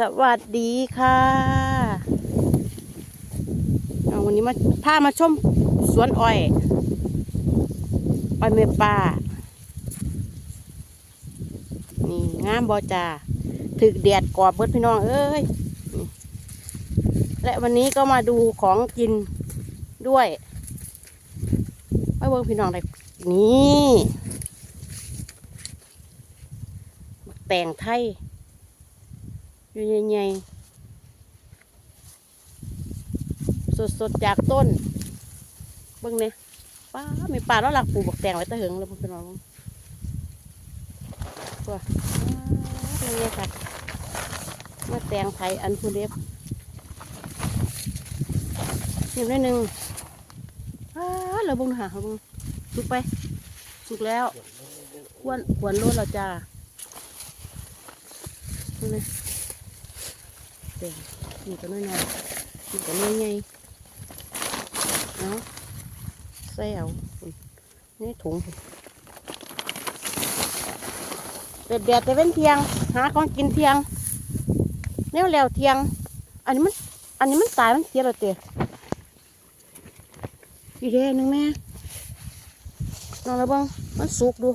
สวัสดีค่ะวันนี้มาพามาชมสวนอ้อยอ้อยเมป่านี่งามบอจาถึกแดดกรอบเบิดพี่น้องเอ้ยและวันนี้ก็มาดูของกินด้วยไว้เบิ่งพี่น้องเลยนี่แตงไทย อยู่ใหญ่ๆสดๆจากต้นเบิ่งเนี่ยป้ามีป่าแล้วหลักปลูกบักแตงไว้ตะเหิงเลยพี่น้องตัวนี่ไงค่ะมาแตงไทยอันผู้เล็บเก็บได้หนึ่งป้าเราบิ่งหาเขาบิ่งสุกไป สุกแล้วควรควนรโลดแล้วจ้าดูเลย แดงนี่ก็น้อยๆนี่ก็น้อยใหญ่เอาใส่เอาพุ่นนี่ถุงพุ่นเด็ดเด็ดแต่เป็นเที่ยง หาของกินเที่ยงแนวแล้วเที่ยง อันนี้มัน อันนี้มันตายมันเสียแล้วเตะอีเดหนึ่งแม่นอนแล้วบ้างมันสุกดู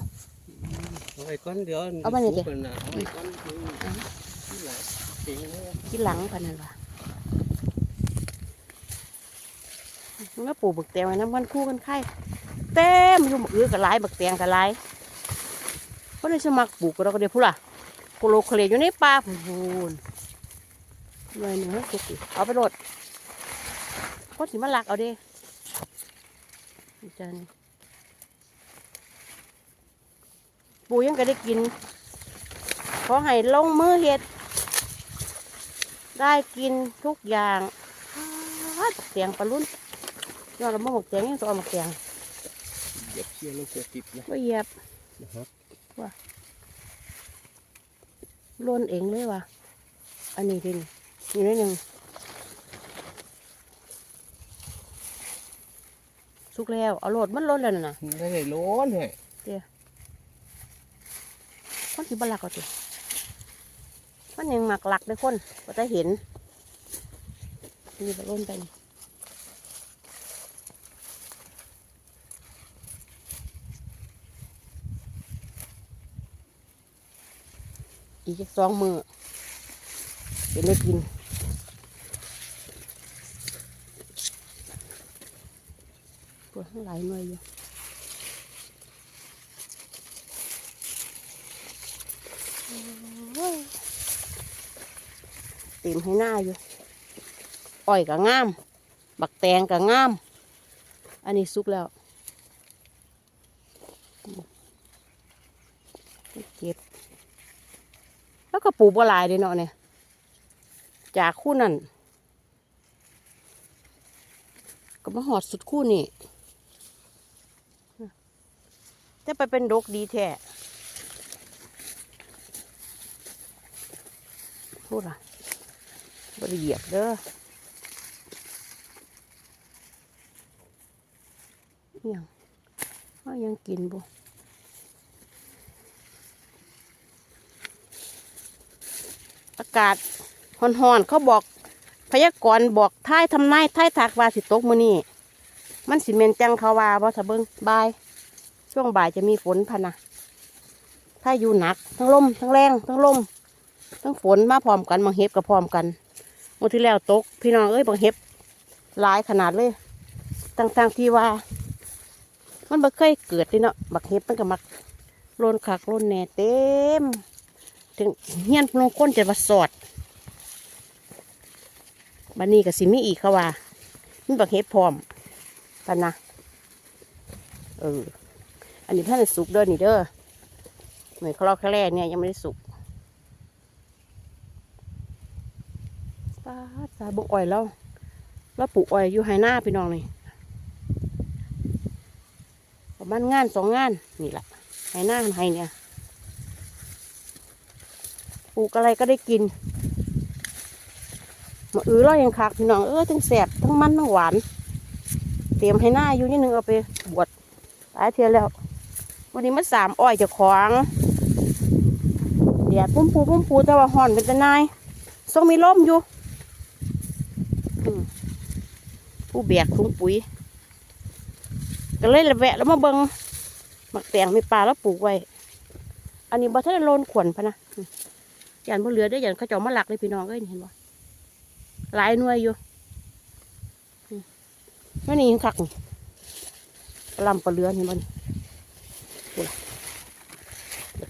เอาไว้ก้อนเดียวเอาไปนี่ดิสุกแล้วนะเอาไว้ก้อนเดียวที่ไหนจริงเลย ที่หลังพันนั่นวะมันก็ปลูกบักแตงไว้น้ำมันคู่กันไข่เต็มอยู่หมกอือกับลายบักแตงกับลายเพราะในสมัครปลูกเราก็เดี๋ยวพูดล่ะโคโลเคเลอยู่ในป่าพูนเลยหนึ่งให้สุกอีกเอาไปโหลดก็สิมาลักเอาด้นี่จ้านี่ปูยังก็ได้กินขอให้ลงมือเฮ็ด ได้กินทุกอย่างอ้าวเสียงปลาลุ่นยอดละมะหมกเสียงยังตัวเอามาเสียงเดี๋ยวเคี่ยวลงเสียติดนะว่าเหยียบนะครับล้นเองเลยว่ะอันนี้ดินอยู่ในหนึ่งสุกแล้วเอาโหลดมันล้นแล้วน่ะนะไม่ได้ร้อนเลยคนที่บลักเอาติ มันยังหมักหลักเลยคนก็จะเห็นนี่ก็ล้นไปอีกสองมือเป็นได้กินปวดทั้งหลายหน่วยอยู่ เต็มให้หน้าอยู่อ้อยก็งาม บักแตงก็งาม อันนี้สุกแล้วเก็บแล้วก็ปลูกบัวลายด้เนาะเนี่ยจากคู่นั่นก็มาหอดสุดคู่นี่จะไปเป็นดกดีแท้พูดล่ะ บริเหยียบเด้อยังว่ายังกินบ่อากาศห่อนๆเขาบอกพยากรณ์บอกท้ายทำนายท้ายถักว่าสิตกมื้อนี้มันสิเมนจังเขาว่าบ่ถ้าเบิงบ่าย ช่วงบ่ายจะมีฝนพะนะถ้าอยู่หนัก ทั้งลมทั้งแรง ทั้งลมทั้งฝนมาพร้อมกันบางเห็บก็พร้อมกัน มื่อที่แล้วตก พี่น้องเอ้ยบางเห็บหลายขนาดเลยต่างๆที่ว่า มันบ่เคยเกิดเลยเนาะบักเห็บมันก็มักโลนคักโลนแหน่เต็ม ถึงเฮียนลงก้นจะมาสอดบันนี้ก็สิมีอีกเขาว่ามีบักเห็บพร้อมกันนะเอออันนี้ท่านสุกเด้อนี่เด้อเหมือนเขาเราแค่แรกเนี่ยยังไม่ได้สุก ป้าด สายบกอ้อยแล้วแล้วปลูกอ้อยอยู่ไหหน้าพี่น้องนี่ประมาณงานสองงานนี่แหละไหหน้าไหเนี่ยปลูกอะไรก็ได้กินมาอือเรายังคักพี่น้องเออทั้งแสบทั้งมันทั้งหวาน เตรียมให้หน้าอยู่นิดนึงเอาไปบวชตายเทียแล้ว วันนี้มาสามอ้อยจะของแดดพุ่มพูพุ่มพูแต่ว่าห่อนเป็นตะนายทรงมีล่มอยู่ ผู้แบกถุงปุ๋ย ก็เลยแวะแล้วมาเบิงหมักแตงมีปลาแล้วปลูกไว้ อันนี้บ่ทันได้โลนขวนพะนะอืมยันบ่เหลือได้อยันเขาเจ้ามาหลักเลยพี่น้องเอ้ยเห็นบ่หลายหน่วยอยู่อืมนั่นนี่ยังคักปลาลำปลาเรือนี่มันกูล่ะ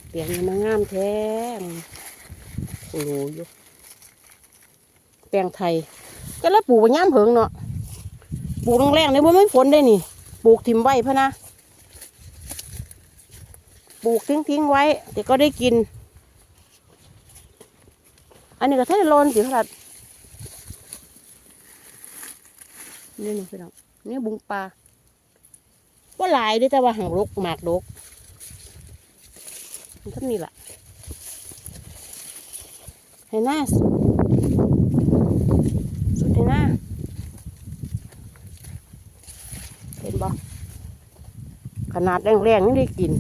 เตียงนี่มันงามแท้โอ้โหอยู่แปลงไทย ก็แล้วปลูกไปย่ามเพิงเนาะปลูกแรงๆเนี่ยว่าไม่ฝนได้นี่ปลูกทิมไว้พะนะปลูกทิ้งทิ้งไว้ แต่ก็ได้กิน อันนี้ก็เท่าโลนสิครับนี่นี่พี่น้องนี่บุงปลาว่าหลายด้วยแต่ว่าหางรกหมากรกมันนี่แหละให้น้า สุดสุดให้หน้าเห็นบ่ขนาดแรงๆนี่ได้กิน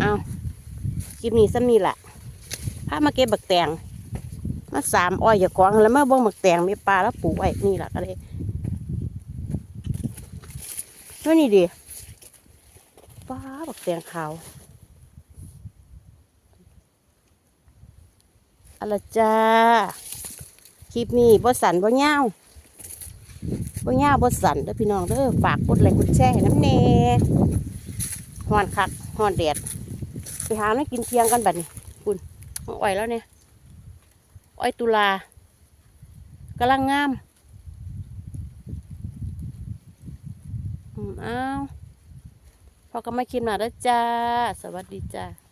เอาคลิปนี้ซ้ำนี่แหละพามาเก็บบักแตงมาสามอ้อยอย่ากองแล้วมาบ่งบักแตงมีปลาแล้วปลูกไว้นี่แหละก็เลยนี่นี่ดิปลาบักแตงขาว อะไรจ้า คลิปนี้บ่สันบ่เงาวบ่เงาวบ่สันเด้อพี่น้องเด้อฝากกดไลค์กดแชร์ให้น้ำแน่ฮ้อนคักฮอนแดด ไปหาไม่กินเที่ยงกันบัดนี้คุณเอาอ้อยแล้วเนี่ย อ้อยตุลากำลังงามอืมอ้าวพอก็มาคิดมาแล้วจ้า สวัสดีจ้า